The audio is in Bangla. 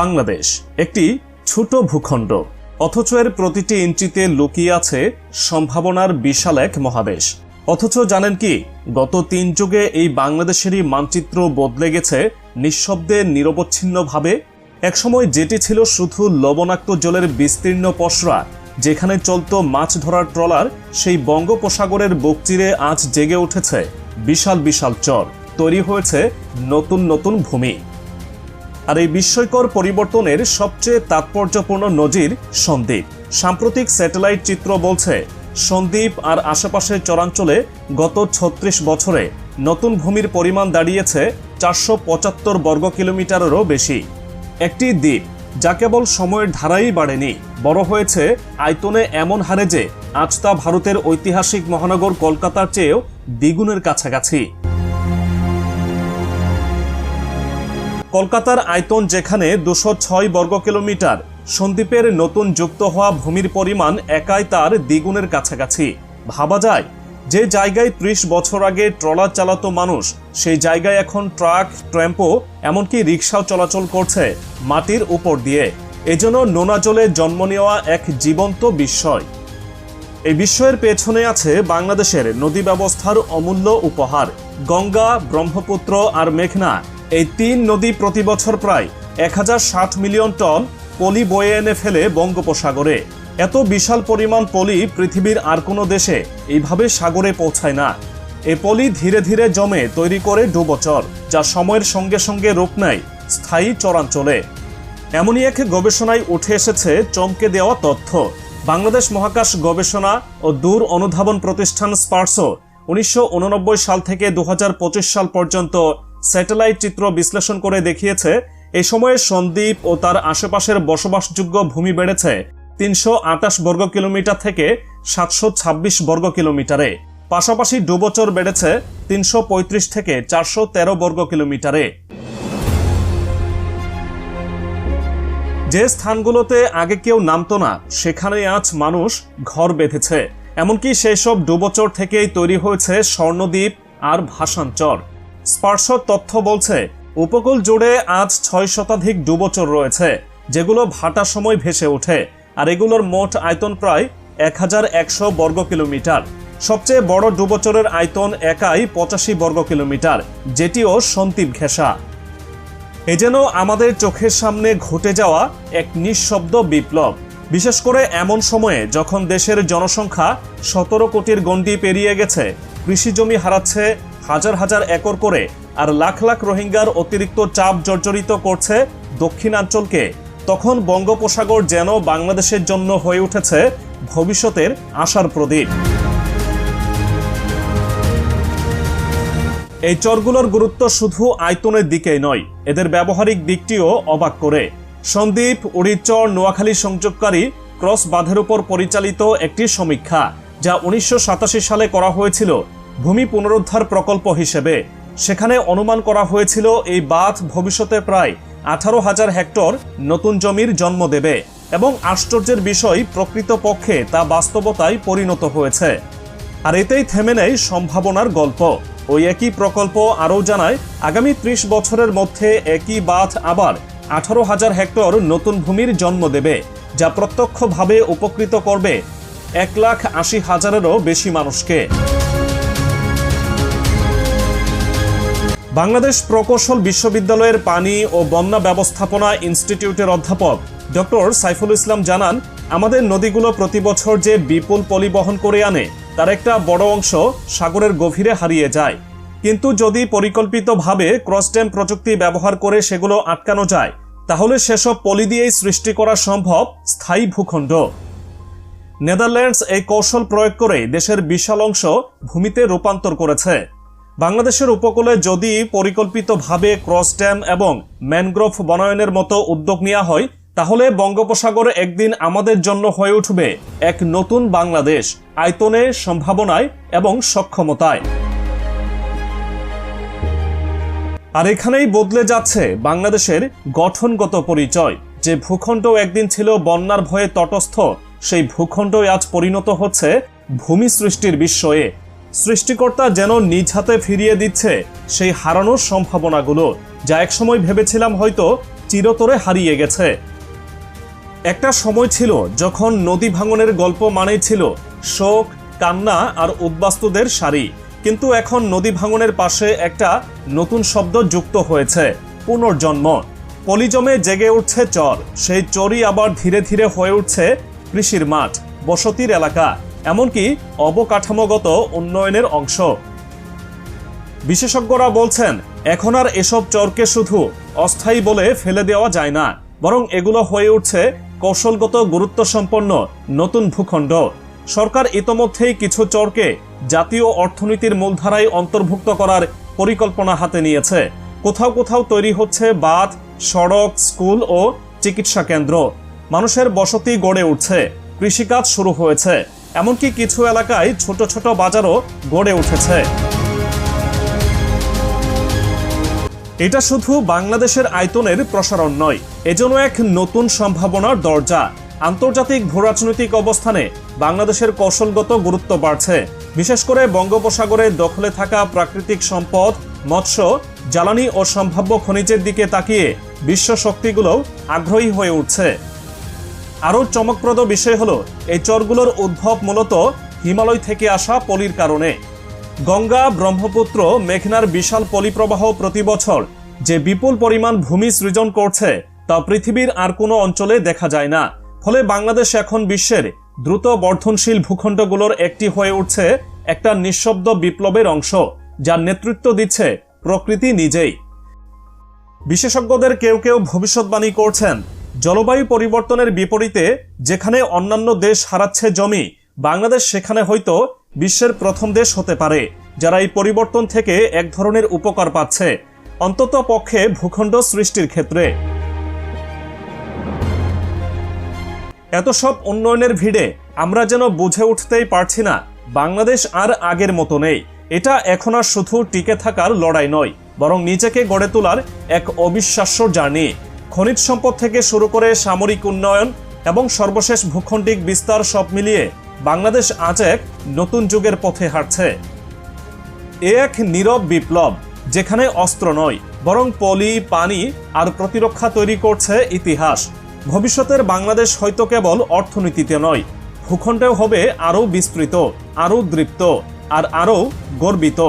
বাংলাদেশ, একটি ছোট ভূখণ্ড। অথচ এর প্রতিটি ইঞ্চিতে লুকিয়ে আছে সম্ভাবনার বিশাল এক মহাদেশ। অথচ জানেন কি, গত তিন যুগে এই বাংলাদেশেরই মানচিত্র বদলে গেছে নিঃশব্দে নিরবচ্ছিন্নভাবে। একসময় যেটি ছিল শুধু লবণাক্ত জলের বিস্তীর্ণ পসরা, যেখানে চলত মাছ ধরার ট্রলার, সেই বঙ্গোপসাগরের বুক চিরে আজ জেগে উঠেছে বিশাল বিশাল চর। তৈরি হয়েছে নতুন নতুন ভূমি। আর এই বিস্ময়কর পরিবর্তনের সবচেয়ে তাৎপর্যপূর্ণ নজির সন্দ্বীপ সাম্প্রতিক স্যাটেলাইট চিত্র বলছে সন্দ্বীপ আর আশেপাশের চরাঞ্চলে গত ছত্রিশ বছরে নতুন ভূমির পরিমাণ দাঁড়িয়েছে চারশো পঁচাত্তর বর্গ কিলোমিটারেরও বেশি। একটি দ্বীপ যা কেবল সময়ের ধারাই বাড়েনি, বড় হয়েছে আয়তনে এমন হারে যে আজ তা ভারতের ঐতিহাসিক মহানগর কলকাতার চেয়েও দ্বিগুণের কাছাকাছি। কলকাতার আয়তন যেখানে দুশো ছয় বর্গ কিলোমিটার, সন্দ্বীপের নতুন যুক্ত হওয়া ভূমির পরিমাণ একাই তার দ্বিগুণের কাছাকাছি। ভাবা যায়, যে জায়গায় ত্রিশ বছর আগে ট্রলার চালাতো মানুষ, সেই জায়গায় এখন ট্রাক ট্র্যাম্পো এমনকি রিক্সাও চলাচল করছে মাটির উপর দিয়ে। এজন্য নোনা জলে জন্ম নেওয়া এক জীবন্ত বিস্ময়। এই বিস্ময়ের পেছনে আছে বাংলাদেশের নদী ব্যবস্থার অমূল্য উপহার, গঙ্গা, ব্রহ্মপুত্র আর মেঘনা। এই তিন নদী প্রতি বছর প্রায় এক হাজার ষাট মিলিয়ন টন পলি বয়ে এনে ফেলে বঙ্গোপসাগরে। এত বিশাল পরিমাণ পলি পৃথিবীর আর কোনো দেশে এইভাবে সাগরে পৌঁছায় না। এ পলি ধীরে ধীরে জমে তৈরি করে ডুবোচর, যা সময়ের সঙ্গে সঙ্গে রূপ নেয় স্থায়ী চরাঞ্চলে। এমনই এক গবেষণায় উঠে এসেছে চমকে দেওয়া তথ্য। বাংলাদেশ মহাকাশ গবেষণা ও দূর অনুধাবন প্রতিষ্ঠান স্পার্সো উনিশশো উননব্বই সাল থেকে দু হাজার পঁচিশ সাল পর্যন্ত স্যাটেলাইট চিত্র বিশ্লেষণ করে দেখিয়েছে এই সময়ে সন্দ্বীপ ও তার আশেপাশের বসবাসযোগ্য ভূমি বেড়েছে তিনশো আটাশ বর্গ কিলোমিটার থেকে সাতশো ছাব্বিশ বর্গ কিলোমিটারে। পাশাপাশি ডুবোচর বেড়েছে তিনশো পঁয়ত্রিশ থেকে চারশো তেরো বর্গ কিলোমিটারে। যে স্থানগুলোতে আগে কেউ নামতো না, সেখানে আজ মানুষ ঘর বেঁধেছে। এমনকি সেই সব ডুবোচর থেকেই তৈরি হয়েছে স্বর্ণদ্বীপ আর ভাসানচর। স্পার্শ তথ্য বলছে, উপকূল জুড়ে আজ ছয় শতাধিক ডুবোচর রয়েছে, যেগুলো ভাটার সময় ভেসে ওঠে, আর এগুলোর মোট আয়তন প্রায় এক হাজার একশো বর্গ কিলোমিটার। সবচেয়ে বড় ডুবোচরের আয়তন একাই পঁচাশি বর্গ কিলোমিটার, যেটিও সন্তীপ ঘেঁষা। এ যেন আমাদের চোখের সামনে ঘটে যাওয়া এক নিঃশব্দ বিপ্লব। বিশেষ করে এমন সময়ে যখন দেশের জনসংখ্যা সতেরো কোটির গণ্ডি পেরিয়ে গেছে কৃষি জমি হারাচ্ছে হাজার হাজার একর করে আর লাখ লাখ রোহিঙ্গার অতিরিক্ত চাপ জর্জরিত করছে দক্ষিণাঞ্চলকে। তখন বঙ্গোপসাগর যেন বাংলাদেশের জন্য হয়ে উঠেছে ভবিষ্যতের আশার প্রদীপ। এই চরগুলোর গুরুত্ব শুধু আয়তনের দিকেই নয়, এদের ব্যবহারিক দিকটিও অবাক করে। সন্দ্বীপ উড়িচর নোয়াখালী সংযোগকারী ক্রস বাঁধের উপর পরিচালিত একটি সমীক্ষা, যা উনিশশো সাতাশি সালে করা হয়েছিল ভূমি পুনরুদ্ধার প্রকল্প হিসেবে। সেখানে অনুমান করা হয়েছিল, এই বাঁধ ভবিষ্যতে প্রায় আঠারো হাজার হেক্টর নতুন জমির জন্ম দেবে এবং আশ্চর্যের বিষয়, প্রকৃতপক্ষে তা বাস্তবতায় পরিণত হয়েছে। আর এতেই থেমে নেই সম্ভাবনার গল্প। ওই একই প্রকল্প আরও জানায়, আগামী ত্রিশ বছরের মধ্যে একই বাঁধ আবার আঠারো হাজার হেক্টর নতুন ভূমির জন্ম দেবে, যা প্রত্যক্ষভাবে উপকৃত করবে এক লাখ আশি হাজারেরও বেশি মানুষকে। বাংলাদেশ প্রকৌশল বিশ্ববিদ্যালয়ের পানি ও বন্যা ব্যবস্থাপনা ইনস্টিটিউটের অধ্যাপক ডক্টর সাইফুল ইসলাম জানান, আমাদের নদীগুলো প্রতি বছর যে বিপুল পলি বহন করে আনে, তার একটা বড় অংশ সাগরের গভীরে হারিয়ে যায়। কিন্তু যদি পরিকল্পিতভাবে ক্রস ড্যাম প্রযুক্তি ব্যবহার করে সেগুলো আটকানো যায়, তাহলে সেসব পলি দিয়েই সৃষ্টি করা সম্ভব স্থায়ী ভূখণ্ড। নেদারল্যান্ডস এই কৌশল প্রয়োগ করে দেশের বিশাল অংশ ভূমিতে রূপান্তর করেছে। বাংলাদেশের উপকূলে যদি পরিকল্পিতভাবে ক্রস ড্যাম এবং ম্যানগ্রোভ বনায়নের মতো উদ্যোগ নেওয়া হয়, তাহলে বঙ্গোপসাগর একদিন আমাদের জন্য হয়ে উঠবে এক নতুন বাংলাদেশ, আয়তনে, সম্ভাবনায় এবং সক্ষমতায়। আর এখানেই বদলে যাচ্ছে বাংলাদেশের গঠনগত পরিচয়। যে ভূখণ্ড একদিন ছিল বন্যার ভয়ে তটস্থ, সেই ভূখণ্ডই আজ পরিণত হচ্ছে ভূমি সৃষ্টির বিস্ময়ে। সৃষ্টিকর্তা যেন নিজ হাতে ফিরিয়ে দিচ্ছে সেই হারানোর সম্ভাবনাগুলো, যা একসময় ভেবেছিলাম হয়তো চিরতরে হারিয়ে গেছে। একটা সময় ছিল যখন নদী ভাঙনের গল্প মানেই ছিল শোক, কান্না আর উদ্বাস্তুদের সারি। কিন্তু এখন নদী ভাঙনের পাশে একটা নতুন শব্দ যুক্ত হয়েছে, পুনর্জন্ম। পলিজমে জেগে উঠছে চর, সেই চরই আবার ধীরে ধীরে হয়ে উঠছে কৃষির মাঠ, বসতির এলাকা। এমনকি অবকাঠামোগত উন্নয়নের অংশ। বিশেষজ্ঞরা বলছেন, এখন আর এসব চরকে শুধু অস্থায়ী বলে ফেলে দেওয়া যায় না, বরং এগুলো হয়ে উঠছে কৌশলগত গুরুত্ব সম্পন্ন নতুন ভূখণ্ড। সরকার ইতোমধ্যেই কিছু চরকে জাতীয় অর্থনীতির মূলধারায় অন্তর্ভুক্ত করার পরিকল্পনা হাতে নিয়েছে। কোথাও কোথাও তৈরি হচ্ছে বাঁধ, সড়ক, স্কুল ও চিকিৎসা কেন্দ্র। মানুষের বসতি গড়ে উঠছে। কৃষিকাজ শুরু হয়েছে। এমনকি কিছু এলাকায় ছোট ছোট বাজারও গড়ে উঠেছে। এটা শুধু বাংলাদেশের আয়তনের প্রসারণ নয়, এজন্য এক নতুন সম্ভাবনার দরজা। আন্তর্জাতিক ভূরাজনৈতিক অবস্থানে বাংলাদেশের কৌশলগত গুরুত্ব বাড়ছে। বিশেষ করে বঙ্গোপসাগরে দখলে থাকা প্রাকৃতিক সম্পদ, মৎস্য, জ্বালানি ও সম্ভাব্য খনিজের দিকে তাকিয়ে বিশ্ব শক্তিগুলো আগ্রহী হয়ে উঠছে। আরও চমকপ্রদ বিষয় হলো, এই চরগুলোর উদ্ভব মূলত হিমালয় থেকে আসা পলির কারণে। গঙ্গা ব্রহ্মপুত্র মেঘনার বিশাল পলিপ্রবাহ প্রতি বছর যে বিপুল পরিমাণ ভূমি সৃজন করছে, তা পৃথিবীর আর কোনো অঞ্চলে দেখা যায় না। ফলে বাংলাদেশ এখন বিশ্বের দ্রুত বর্ধনশীল ভূখণ্ডগুলোর একটি হয়ে উঠছে একটা নিঃশব্দ বিপ্লবের অংশ, যার নেতৃত্ব দিচ্ছে প্রকৃতি নিজেই। বিশেষজ্ঞদের কেউ কেউ ভবিষ্যৎবাণী করছেন জলবায়ু পরিবর্তনের বিপরীতে যেখানে অন্যান্য দেশ হারাচ্ছে জমি, বাংলাদেশ সেখানে হয়তো বিশ্বের প্রথম দেশ হতে পারে, যারা এই পরিবর্তন থেকে এক ধরনের উপকার পাচ্ছে। অন্তত পক্ষে ভূখণ্ড সৃষ্টির ক্ষেত্রে। এত সব উন্নয়নের ভিড়ে আমরা যেন বুঝে উঠতেই পারছি না, বাংলাদেশ আর আগের মতো নেই। এটা এখন আর শুধু টিকে থাকার লড়াই নয়, বরং নিজেকে গড়ে তোলার এক অবিশ্বাস্য জার্নি। খনিজ সম্পদ থেকে শুরু করে সামরিক উন্নয়ন এবং সর্বশেষ ভূখণ্ডিক বিস্তার সব মিলিয়ে বাংলাদেশ আজ এক নতুন যুগের পথে হাঁটছে। এ এক নীরব বিপ্লব, যেখানে অস্ত্র নয়, বরং পলি, পানি আর প্রতিরক্ষা তৈরি করছে ইতিহাস। ভবিষ্যতের বাংলাদেশ হয়তো কেবল অর্থনীতিতে নয়, ভূখণ্ডেও হবে আরও বিস্তৃত, আরও দৃপ্ত আর আরও গর্বিত।